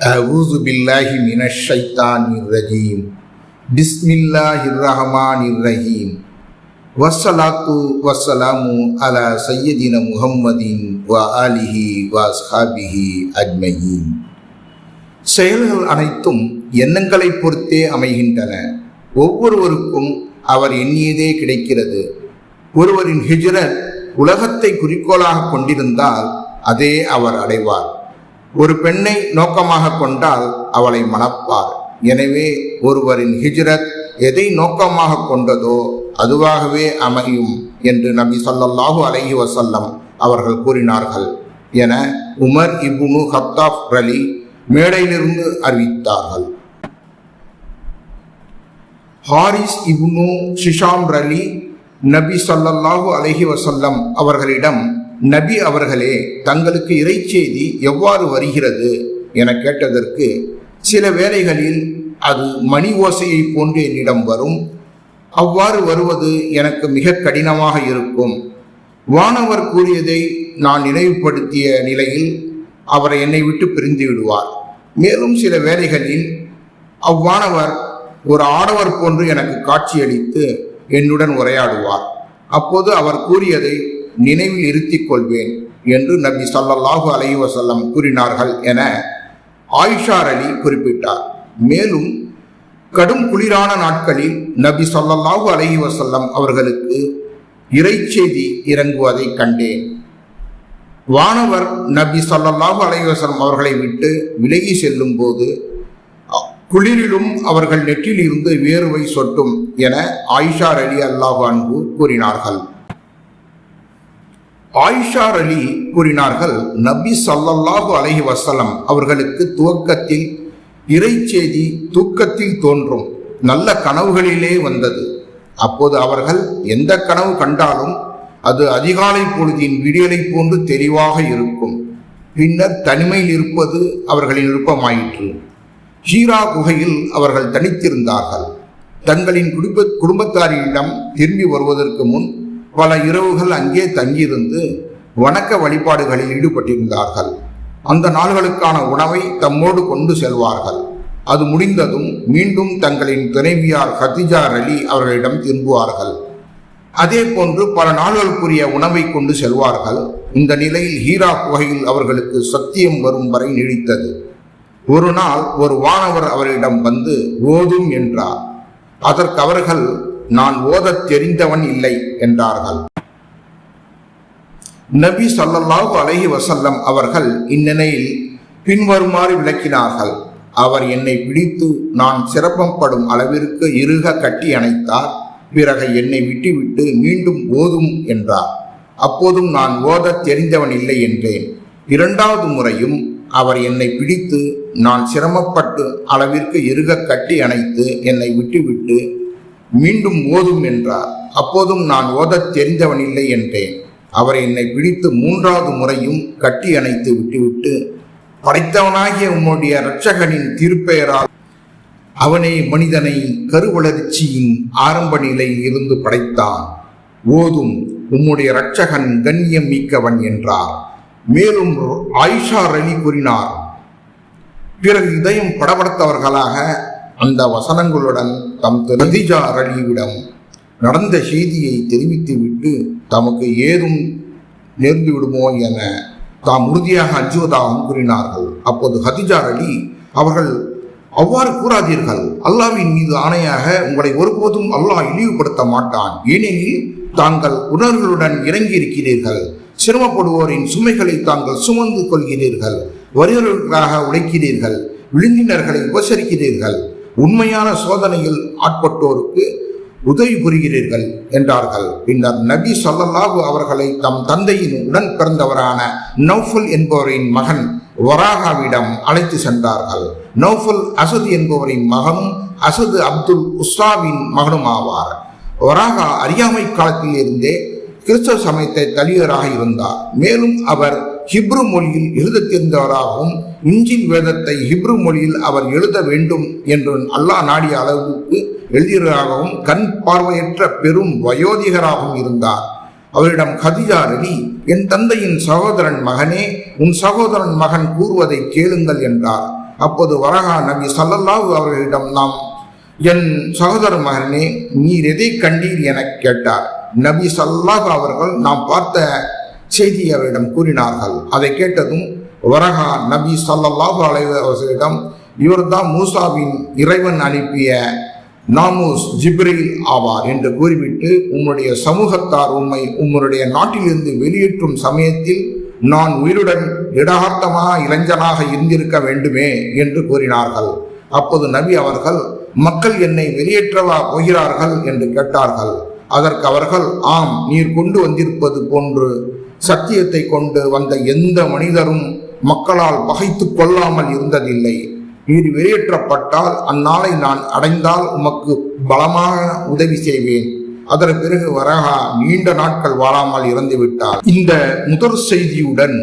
أعوذ بالله من الشيطان الرجيم بسم الله الرحمن الرحيم والصلاة والسلام على سيدنا محمد وآله وأصحابه أجمعين செயல்கள் அனைத்தும் எண்ணங்களை பொறுத்தே அமைகின்றன ஒவ்வொருவருக்கும் அவர் எண்ணியதே கிடைக்கிறது ஒருவரின் ஹிஜ்ரத் உலகத்தை குறிக்கோளாக கொண்டிருந்தால் அதே அவர் அடைவார் ஒரு பெண்ணை நோக்கமாக கொண்டால் அவளை மணப்பார். எனவே ஒருவரின் ஹிஜ்ரத் எதை நோக்கமாக கொண்டதோ அதுவாகவே அமையும் என்று நபி சொல்லல்லாஹு அலஹி வசல்லம் அவர்கள் கூறினார்கள். என உமர் இப்னு ஹத்தாப் ரலி மேடையிலிருந்து அறிவித்தார்கள். ஹாரிஸ் இப்னு ஷிஷாம் ரலி நபி சொல்லல்லாஹு அலஹி வசல்லம் அவர்களிடம் நபி அவர்களே தங்களுக்கு இறைச்செய்தி எவ்வாறு வருகிறது என கேட்டதற்கு சில வேளைகளில் அது மணி ஓசையை போன்று என்னிடம் வரும். அவ்வாறு வருவது எனக்கு மிக கடினமாக இருக்கும். வானவர் கூறியதை நான் நினைவுபடுத்திய நிலையில் அவர் என்னை விட்டு பிரிந்து விடுவார். மேலும் சில வேளைகளில் அவ்வானவர் ஒரு ஆடவர் போன்று எனக்கு காட்சியளித்து என்னுடன் உரையாடுவார். அப்போது அவர் கூறியதை நினைவில் இருத்திக் கொள்வேன் என்று நபி சல்லல்லாஹு அலைஹி வசல்லம் கூறினார்கள் என ஆயிஷார் அலி குறிப்பிட்டார். மேலும் கடும் குளிரான நாட்களில் நபி சல்லல்லாஹு அலைஹி வசல்லம் அவர்களுக்கு இறைச்செய்தி இறங்குவதை கண்டேன். வானவர் நபி ஸல்லல்லாஹு அலைஹி வசல்லம் அவர்களை விட்டு விலகி செல்லும் போது குளிரிலும் அவர்கள் நெற்றில் இருந்து வேர்வை சொட்டும் என ஆயிஷார் அலி அல்லாஹ் அன்பு கூறினார்கள். ஆயிஷார் அலி கூறினார்கள் நபி சல்லல்லாஹு அலஹி வசலம் அவர்களுக்கு துவக்கத்தில் இறைச்செய்தி தூக்கத்தில் தோன்றும் நல்ல கனவுகளிலே வந்தது. அப்போது அவர்கள் எந்த கனவு கண்டாலும் அது அதிகாலை பொழுதின் விடியலை போன்று தெளிவாக இருக்கும். பின்னர் தனிமையில் இருப்பது அவர்களின் விருப்பமாயிற்று. ஹீரா குகையில் அவர்கள் தனித்திருந்தார்கள். தங்களின் குடும்ப குடும்பத்தாரிடம் திரும்பி வருவதற்கு முன் பல இரவுகள் அங்கே தங்கியிருந்து வணக்க வழிபாடுகளில் ஈடுபட்டிருந்தார்கள். அந்த நாள்களுக்கான உணவை தம்மோடு கொண்டு செல்வார்கள். அது முடிந்ததும் மீண்டும் தங்களின் துணைவியார் ஹதிஜா அலி அவர்களிடம் திரும்புவார்கள். அதே போன்று பல நாள்களுக்குரிய உணவை கொண்டு செல்வார்கள். இந்த நிலையில் ஹீரா குகையில் அவர்களுக்கு சத்தியம் வரும் வரை நீடித்தது. ஒரு நாள் ஒரு வானவர் அவரிடம் வந்து ஓதும் என்றார். அதற்கு அவர்கள் நான் ஓதத் தெரிந்தவன் இல்லை என்றார்கள். நபி ஸல்லல்லாஹு அலஹி வசல்லம் அவர்கள் இந்நிலையில் பின்வருமாறு விளக்கினார்கள். அவர் என்னை பிடித்து நான் சிரமப்படும் அளவிற்கு இறுக கட்டி அணைத்தார். பிறகு என்னை விட்டுவிட்டு மீண்டும் ஓதும் என்றார். அப்போதும் நான் ஓதத் தெரிந்தவன் இல்லை என்றேன். இரண்டாவது முறையும் அவர் என்னை பிடித்து நான் சிரமப்பட்டு அளவிற்கு இறுக கட்டி அணைத்து என்னை விட்டுவிட்டு மீண்டும் ஓதும் என்றார். அப்போதும் நான் ஓதத் தெரிந்தவன் இல்லை என்றேன். அவர் என்னை பிடித்து மூன்றாவது முறையும் கட்டி அணைத்து விட்டுவிட்டு படைத்தவனாகிய உம்முடைய இரட்சகனின் திருப்பெயரால் அவனே மனிதனை கருவளர்ச்சியின் ஆரம்ப நிலையில் இருந்து படைத்தான். ஓதும் உம்முடைய இரட்சகன் கண்ணியம் மிக்கவன் என்றார். மேலும் ஆயிஷா ரலி கூறினார் பிறகு இதயம் படபடத்தவர்களாக அந்த வசனங்களுடன் தம் நதிஜா அரளியிடம் நடந்த செய்தியை தெரிவித்துவிட்டு தமக்கு ஏதும் நேர்ந்து விடுமோ என தாம் உறுதியாக அஞ்சுவதாகவும் கூறினார்கள். அப்போது ஹதிஜா அலி அவர்கள் அவ்வாறு கூறாதீர்கள். அல்லாவின் மீது ஆணையாக உங்களை ஒருபோதும் அல்லாஹ் இழிவுபடுத்த மாட்டான். ஏனெனில் தாங்கள் உணர்வுகளுடன் இறங்கி இருக்கிறீர்கள் சிரமப்படுவோரின் சுமைகளை தாங்கள் சுமந்து கொள்கிறீர்கள். வறியவர்களுக்காக உழைக்கிறீர்கள். விழுந்தினர்களை உபசரிக்கிறீர்கள். உண்மையான சோதனையில் ஆட்பட்டோருக்கு உதவி புரிகிறீர்கள் என்றார்கள். பின்னர் நபி சொல்லல்லாஹு அவர்களை தம் தந்தையின் உடன் பிறந்தவரான நௌஃபுல் என்பவரின் மகன் வராகாவிடம் அழைத்து சென்றார்கள். நௌஃபுல் அசது என்பவரின் மகனும் அசது அப்துல் உஸ்லாவின் மகனும் ஆவார் வராகா அறியாமை காலத்தில் இருந்தே கிறிஸ்தவ சமயத்தை தலியராக இருந்தார். மேலும் அவர் ஹிப்ரு மொழியில் எழுத தெரிந்தவராகவும் இஞ்சின் வேதத்தை ஹிப்ரு மொழியில் அவர் எழுத வேண்டும் என்று அல்லாஹ் நாடிய அளவுக்கு எழுதியவராகவும் கண் பார்வையற்ற பெரும் வயோதிகராகவும் இருந்தார். அவரிடம் கதிஜா ரவி என் தந்தையின் சகோதரன் மகனே உன் சகோதரன் மகன் கூறுவதை கேளுங்கள் என்றார். அப்போது வரகா நபி சல்லல்லாஹு அவர்களிடம் நாம் என் சகோதர மகனே நீர் எதை கண்டீர் என கேட்டார். நபி ஸல்லல்லாஹு அவர்கள் நாம் பார்த்த செய்தி அவரிடம் கூறினார்கள். அதை கேட்டதும் வரகா நபி சல்லாஹு அலைஹி இவர்தான் மூசாவின் இறைவன் அனுப்பிய நாமூஸ் ஜிப்ரீல் ஆவார் என்று கூறிவிட்டு உம்முடைய சமூகத்தார் உம்மை உம்முடைய நாட்டிலிருந்து வெளியேற்றும் சமயத்தில் நான் உயிருடன் இடகார்த்தமாக இளைஞனாக இருந்திருக்க வேண்டுமே என்று கூறினார்கள். அப்போது நபி அவர்கள் மக்கள் என்னை வெளியேற்றவா போகிறார்கள்? என்று கேட்டார்கள். அதற்கு அவர்கள் ஆம் நீர் கொண்டு வந்திருப்பது போன்று சத்தியத்தை கொண்டு வந்த எந்த மனிதரும் மக்களால் பகைத்து கொள்ளாமல் இருந்ததில்லை. நீர் வெளியேற்றப்பட்டால் அந்நாளை நான் அடைந்தால் உமக்கு பலமாக உதவி செய்வேன். அதன் பிறகு வரகா நீண்ட நாட்கள் வாழாமல் இறந்து விட்டார் இந்த முதற் செய்தியுடன்